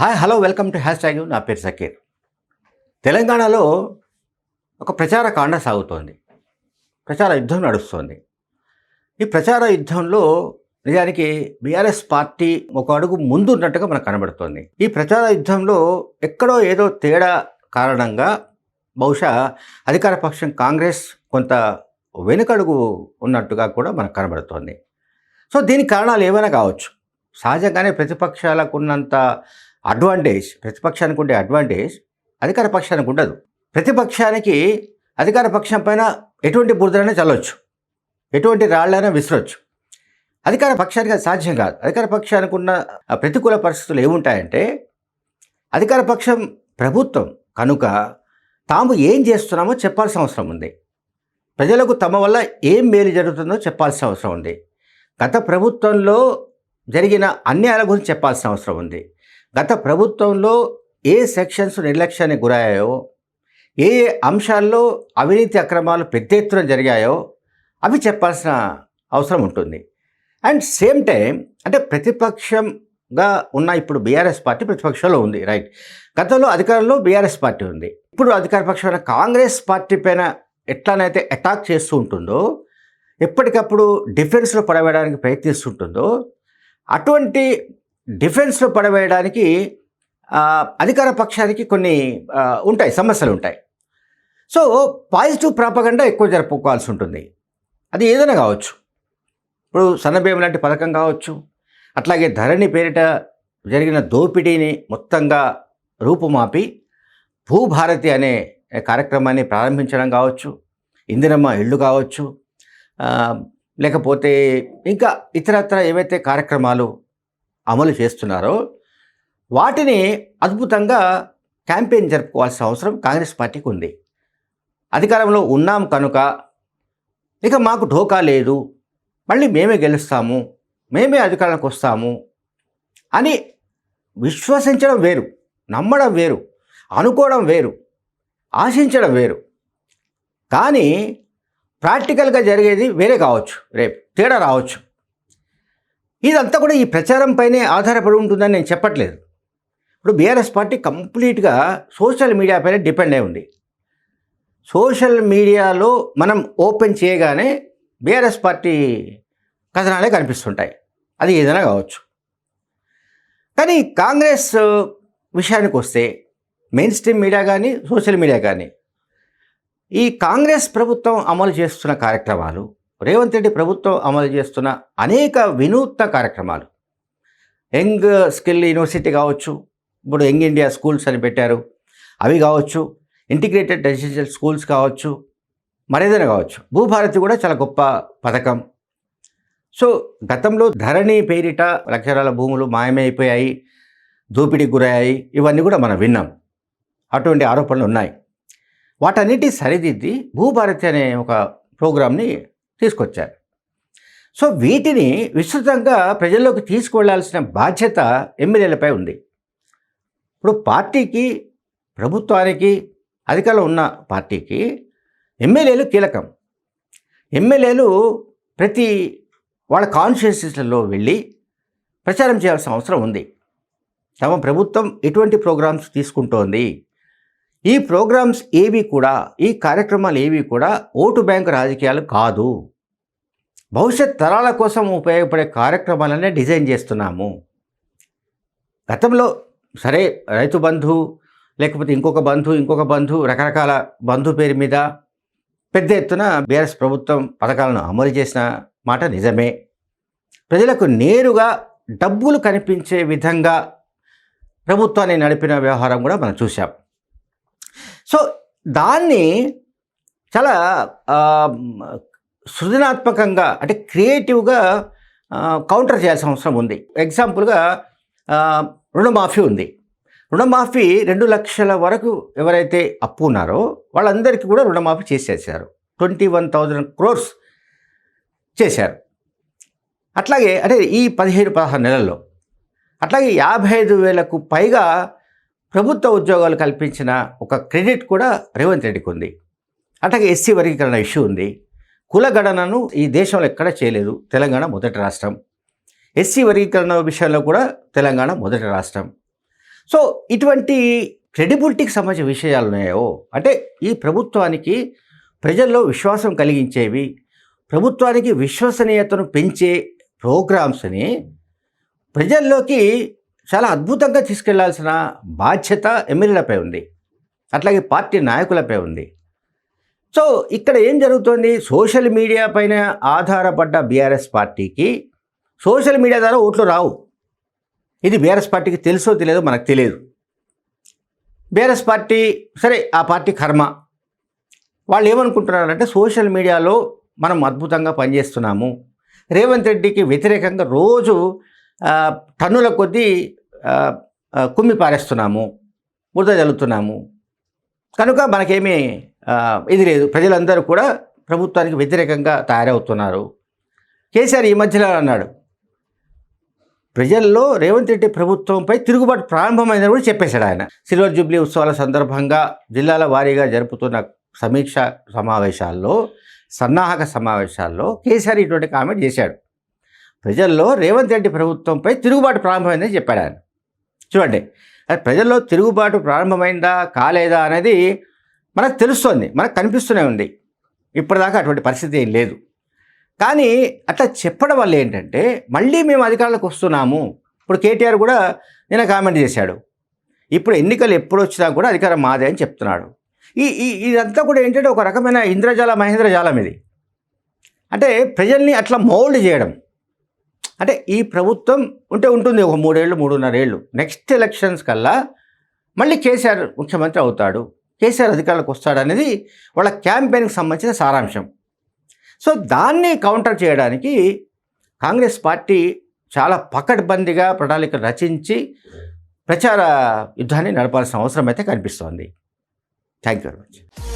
Hi hello welcome to hashtag నా పేరు సకీర్ తెలంగాణలో ఒక ప్రచార కాండ సాగుతోంది. ప్రచార యుద్ధం నడుస్తోంది. ఈ ప్రచార యుద్ధంలో నిజానికి బీఆర్ఎస్ పార్టీ ఒక అడుగు ముందు ఉన్నట్టుగా మనకు కనబడుతోంది. ఈ ప్రచార యుద్ధంలో ఎక్కడో ఏదో తేడా కారణంగా బహుశా అధికార పక్షం కాంగ్రెస్ కొంత వెనుకడుగు ఉన్నట్టుగా కూడా మనకు కనబడుతోంది. సో దీని కారణాలు ఏమైనా కావచ్చు? సహజంగానే ప్రతిపక్షాలకు ఉన్నంత అడ్వాంటేజ్ ప్రతిపక్షానికి ఉండే అడ్వాంటేజ్ అధికార పక్షానికి ఉండదు. ప్రతిపక్షానికి అధికార పక్షం పైన ఎటువంటి బురదైనా చల్లవచ్చు ఎటువంటి రాళ్ళైనా విసరవచ్చు అధికార పక్షానికి అది సాధ్యం కాదు. అధికార పక్షానికి ఉన్న ప్రతికూల పరిస్థితులు ఏముంటాయంటే అధికార పక్షం ప్రభుత్వం కనుక తాము ఏం చేస్తున్నామో చెప్పాల్సిన అవసరం ఉంది. ప్రజలకు తమ వల్ల ఏం మేలు జరుగుతుందో చెప్పాల్సిన అవసరం ఉంది. గత ప్రభుత్వంలో జరిగిన అన్యాయాల గురించి చెప్పాల్సిన అవసరం ఉంది. గత ప్రభుత్వంలో ఏ సెక్షన్స్ నిర్లక్ష్యానికి గురయ్యాయో ఏ ఏ అంశాల్లో అవినీతి అక్రమాలు పెద్ద ఎత్తున జరిగాయో అవి చెప్పాల్సిన అవసరం ఉంటుంది. అండ్ సేమ్ టైం అంటే ప్రతిపక్షంగా ఉన్న ఇప్పుడు బీఆర్ఎస్ పార్టీ ప్రతిపక్షంలో ఉంది రైట్. గతంలో అధికారంలో బీఆర్ఎస్ పార్టీ ఉంది. ఇప్పుడు అధికార పక్షమైన కాంగ్రెస్ పార్టీ పైన ఎట్లానైతే అటాక్ చేస్తూ ఉంటుందో ఎప్పటికప్పుడు డిఫెన్స్లో పడవేయడానికి ప్రయత్నిస్తుంటుందో అటువంటి డిఫెన్స్లో పడవేయడానికి అధికార పక్షానికి కొన్ని ఉంటాయి సమస్యలు ఉంటాయి. సో పాజిటివ్ ప్రాపగండా ఎక్కువ జరుపుకోవాల్సి ఉంటుంది. అది ఏదైనా కావచ్చు. ఇప్పుడు సన్నబియ్యం లాంటి పథకం కావచ్చు. అట్లాగే ధరణి పేరిట జరిగిన దోపిడీని మొత్తంగా రూపుమాపి భూభారతి అనే కార్యక్రమాన్ని ప్రారంభించడం కావచ్చు ఇందిరమ్మ ఇళ్ళు కావచ్చు లేకపోతే ఇంకా ఇతరత్ర ఏవైతే కార్యక్రమాలు అమలు చేస్తున్నారో వాటిని అద్భుతంగా క్యాంపెయిన్ జరుపుకోవాల్సిన అవసరం కాంగ్రెస్ పార్టీకి ఉంది. అధికారంలో ఉన్నాం కనుక ఇక మాకు ఢోకా లేదు. మళ్ళీ మేమే గెలుస్తాము. మేమే అధికారానికి వస్తాము అని విశ్వసించడం వేరు. నమ్మడం వేరు. అనుకోవడం వేరు. ఆశించడం వేరు. కానీ ప్రాక్టికల్గా జరిగేది వేరే కావచ్చు. రేపు తేడా రావచ్చు. ఇదంతా కూడా ఈ ప్రచారం పైనే ఆధారపడి ఉంటుందని నేను చెప్పట్లేదు. ఇప్పుడు బీఆర్ఎస్ పార్టీ కంప్లీట్గా సోషల్ మీడియా పైన డిపెండ్ అయి ఉంది. సోషల్ మీడియాలో మనం ఓపెన్ చేయగానే బీఆర్ఎస్ పార్టీ కథనాలే కనిపిస్తుంటాయి. అది ఏదైనా కావచ్చు. కానీ కాంగ్రెస్ విషయానికి వస్తే మెయిన్ స్ట్రీమ్ మీడియా కానీ సోషల్ మీడియా కానీ ఈ కాంగ్రెస్ ప్రభుత్వం అమలు చేస్తున్న కార్యక్రమాలు రేవంత్ రెడ్డి ప్రభుత్వం అమలు చేస్తున్న అనేక వినూత్న కార్యక్రమాలు. యంగ్ స్కిల్ యూనివర్సిటీ కావచ్చు ఇప్పుడు యంగ్ ఇండియా స్కూల్స్ అని పెట్టారు. అవి కావచ్చు ఇంటిగ్రేటెడ్ రెసిడెన్షియల్ స్కూల్స్ కావచ్చు మరేదైనా కావచ్చు. భూభారతి కూడా చాలా గొప్ప పథకం. సో గతంలో ధరణి పేరిట లక్షరాల భూములు మాయమైపోయాయి దోపిడీకి గురయ్యాయి. ఇవన్నీ కూడా మనం విన్నాం. అటువంటి ఆరోపణలు ఉన్నాయి. వాటన్నిటి సరిదిద్ది భూభారతి అనే ఒక ప్రోగ్రామ్ని తీసుకొచ్చారు. సో వీటిని విస్తృతంగా ప్రజల్లోకి తీసుకువెళ్ళాల్సిన బాధ్యత ఎమ్మెల్యేలపై ఉంది. ఇప్పుడు పార్టీకి ప్రభుత్వానికి అధికారంలో ఉన్న పార్టీకి ఎమ్మెల్యేలు కీలకం. ఎమ్మెల్యేలు ప్రతి వాళ్ళ కాన్స్టిట్యూన్సీస్లలో వెళ్ళి ప్రచారం చేయాల్సిన అవసరం ఉంది. తమ ప్రభుత్వం ఎటువంటి ప్రోగ్రామ్స్ తీసుకుంటోంది? ఈ ప్రోగ్రామ్స్ ఏవి కూడా ఈ కార్యక్రమాలు ఏవి కూడా ఓటు బ్యాంకు రాజకీయాలు కాదు. భవిష్యత్ తరాల కోసం ఉపయోగపడే కార్యక్రమాలనే డిజైన్ చేస్తున్నాము. గతంలో సరే రైతు బంధు లేకపోతే ఇంకొక బంధు ఇంకొక బంధు రకరకాల బంధు పేరు మీద పెద్ద ఎత్తున బీఆర్ఎస్ ప్రభుత్వం పథకాలను అమలు చేసిన మాట నిజమే. ప్రజలకు నేరుగా డబ్బులు కనిపించే విధంగా ప్రభుత్వాన్ని నడిపిన వ్యవహారం కూడా మనం చూసాం సో దాన్ని చాలా సృజనాత్మకంగా అంటే క్రియేటివ్గా కౌంటర్ చేయాల్సిన అవసరం ఉంది. ఎగ్జాంపుల్గా రుణమాఫీ ఉంది. రుణమాఫీ రెండు లక్షల వరకు ఎవరైతే అప్పు ఉన్నారో వాళ్ళందరికీ కూడా రుణమాఫీ చేసేసారు. ట్వంటీ వన్ థౌజండ్ క్రోర్స్ చేశారు. అట్లాగే అంటే ఈ పదిహేడు పదహారు నెలల్లో అట్లాగే యాభై ఐదు వేలకు పైగా ప్రభుత్వ ఉద్యోగాలు కల్పించిన ఒక క్రెడిట్ కూడా రేవంత్ రెడ్డికి ఉంది. అట్లాగే ఎస్సీ వర్గీకరణ ఇష్యూ ఉంది. కుల గణనను ఈ దేశంలో ఎక్కడ చేయలేదు. తెలంగాణ మొదటి రాష్ట్రం. ఎస్సీ వర్గీకరణ విషయంలో కూడా తెలంగాణ మొదటి రాష్ట్రం. సో ఇటువంటి క్రెడిబిలిటీకి సంబంధించిన విషయాలు ఉన్నాయో? అంటే ఈ ప్రభుత్వానికి ప్రజల్లో విశ్వాసం కలిగించేవి ప్రభుత్వానికి విశ్వసనీయతను పెంచే ప్రోగ్రామ్స్ని ప్రజల్లోకి చాలా అద్భుతంగా తీసుకెళ్ళాల్సిన బాధ్యత ఎమ్మెల్యేలపై ఉంది. అట్లాగే పార్టీ నాయకులపై ఉంది. సో ఇక్కడ ఏం జరుగుతోంది? సోషల్ మీడియా పైన ఆధారపడ్డ బీఆర్ఎస్ పార్టీకి సోషల్ మీడియా ద్వారా ఓట్లు రావు. ఇది బీఆర్ఎస్ పార్టీకి తెలుసో తెలియదో మనకు తెలియదు. బీఆర్ఎస్ పార్టీ సరే ఆ పార్టీ కర్మ. వాళ్ళు ఏమనుకుంటున్నారంటే సోషల్ మీడియాలో మనం అద్భుతంగా పనిచేస్తున్నాము. రేవంత్ రెడ్డికి వ్యతిరేకంగా రోజు టన్నుల కొద్దీ కుమ్మి పారేస్తున్నాము. బురద జల్లుతున్నాము. కనుక మనకేమీ ఇది లేదు. ప్రజలందరూ కూడా ప్రభుత్వానికి వ్యతిరేకంగా తయారవుతున్నారు. కేసీఆర్ ఈ మధ్యలో అన్నాడు ప్రజల్లో రేవంత్ రెడ్డి ప్రభుత్వంపై తిరుగుబాటు ప్రారంభమైందని కూడా చెప్పేశాడు ఆయన. సిల్వర్ జూబ్లీ ఉత్సవాల సందర్భంగా జిల్లాల వారీగా జరుపుతున్న సమీక్ష సమావేశాల్లో సన్నాహక సమావేశాల్లో కేసీఆర్ ఇటువంటి కామెంట్ చేశాడు. ప్రజల్లో రేవంత్ రెడ్డి ప్రభుత్వంపై తిరుగుబాటు ప్రారంభమైందని చెప్పాడు ఆయన. చూడండి ప్రజల్లో తిరుగుబాటు ప్రారంభమైందా కాలేదా అనేది మనకు తెలుస్తోంది మనకు కనిపిస్తూనే ఉంది. ఇప్పటిదాకా అటువంటి పరిస్థితి ఏం లేదు. కానీ అట్లా చెప్పడం వల్ల ఏంటంటే మళ్ళీ మేము అధికారులకు వస్తున్నాము. ఇప్పుడు కేటీఆర్ కూడా నిన్న కామెంట్ చేశాడు. ఇప్పుడు ఎన్నికలు ఎప్పుడు వచ్చినా కూడా అధికారం మాదే అని చెప్తున్నాడు. ఈ ఈ ఇదంతా కూడా ఏంటంటే ఒక రకమైన ఇంద్రజాల మహేంద్రజాలం ఇది. అంటే ప్రజల్ని అట్లా మౌల్డ్ చేయడం. అంటే ఈ ప్రభుత్వం ఉంటే ఉంటుంది ఒక మూడేళ్ళు మూడున్నర ఏళ్ళు నెక్స్ట్ ఎలక్షన్స్ కల్లా మళ్ళీ కేసీఆర్ ముఖ్యమంత్రి అవుతాడు. కేసీఆర్ అధికారులకు వస్తాడనేది వాళ్ళ క్యాంపెయిన్కి సంబంధించిన సారాంశం. సో దాన్ని కౌంటర్ చేయడానికి కాంగ్రెస్ పార్టీ చాలా పకడ్బందీగా ప్రణాళిక రచించి ప్రచార యుద్ధాన్ని నడపాల్సిన అవసరం అయితే కనిపిస్తోంది. Thank you very much.